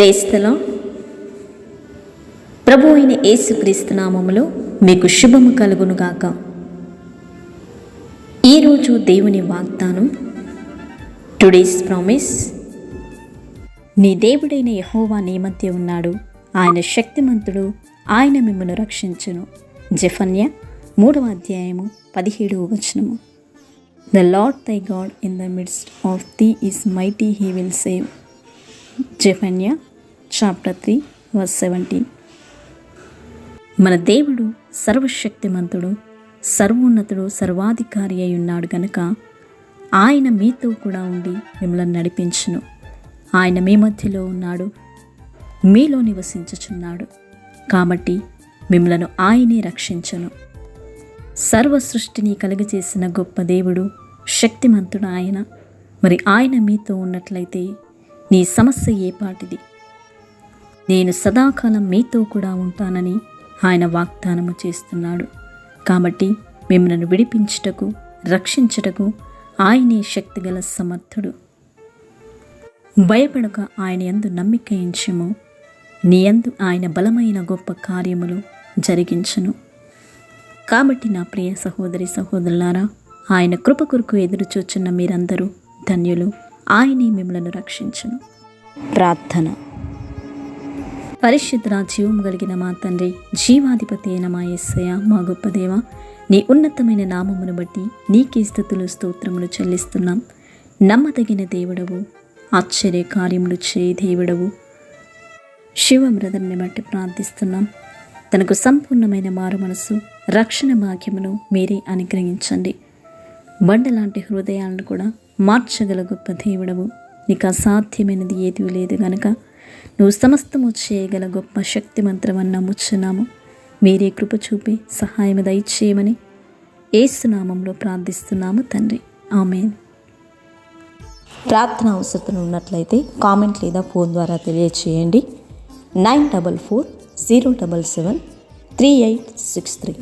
క్రైస్తలో ప్రభు అయిన యేసుక్రీస్తు నామములో మీకు శుభము కలుగునుగాక ఈరోజు దేవుని వాగ్దానం టుడేస్ ప్రామిస్. నీ దేవుడైన యహోవా నీ మధ్య ఉన్నాడు. ఆయన శక్తిమంతుడు. ఆయన మిమ్మల్ని రక్షించును. జఫన్య మూడవ అధ్యాయము పదిహేడవ వచనము. The Lord thy God in the midst of thee is mighty he will save. Zephaniah chapter three verse seventeen మన దేవుడు సర్వశక్తిమంతుడు సర్వోన్నతుడు సర్వాధికారి అయి ఉన్నాడు కనుక ఆయన మీతో కూడా ఉండి మిమ్మల్ని నడిపించును. ఆయన మీ మధ్యలో ఉన్నాడు మీలో నివసించుచున్నాడు. కాబట్టి మిమ్మలను ఆయనే రక్షించను. సర్వ సృష్టిని కలుగజేసిన గొప్ప దేవుడు శక్తిమంతుడు ఆయన. మరి ఆయన మీతో ఉన్నట్లయితే నీ సమస్య ఏపాటిది నేను సదాకాలం మీతో కూడా ఉంటానని ఆయన వాగ్దానము చేస్తున్నాడు. కాబట్టి మిమ్మల్ని విడిపించుటకు రక్షించుటకు ఆయనే శక్తిగల సమర్థుడు. భయపడక ఆయన ఎందు నమ్మిక ఎంచము. నీ యందు ఆయన బలమైన గొప్ప కార్యములు జరిగించను. కాబట్టి నా ప్రియ సహోదరి సహోదరులారా ఆయన కృప కొరకు ఎదురు చూచున్న మీరందరూ ధన్యులు. ఆయనే మిమ్మలను రక్షించను. ప్రార్థన. పరిశుద్ధ జీవం కలిగిన మా తండ్రి జీవాధిపతి అయిన మా ఎస్సయ మా గొప్ప దేవ నీ ఉన్నతమైన నామమును బట్టి నీకే స్థుతులు స్తోత్రములు చెల్లిస్తున్నాం. నమ్మదగిన దేవుడవు ఆశ్చర్య కార్యములు చే దేవుడవు. శివ బ్రదర్ని బట్టి ప్రార్థిస్తున్నాం. తనకు సంపూర్ణమైన మారు మనసు రక్షణ భాగ్యమును మీరే అనుగ్రహించండి. బండలాంటి హృదయాలను కూడా మార్చగల గొప్ప దేవుడవు. నీకు అసాధ్యమైనది ఏది లేదు గనక నువ్వు సమస్తము చేయగల గొప్ప శక్తి మంత్రమని నమ్ముచున్నాము మీరే కృప చూపి సహాయం దయచేయమని ఏసునామంలో ప్రార్థిస్తున్నాము తండ్రి. ఆమెన్. ప్రార్థన అవసరం ఉన్నట్లయితే కామెంట్ లేదా ఫోన్ ద్వారా తెలియచేయండి. Nine double four zero double seven three eight six three.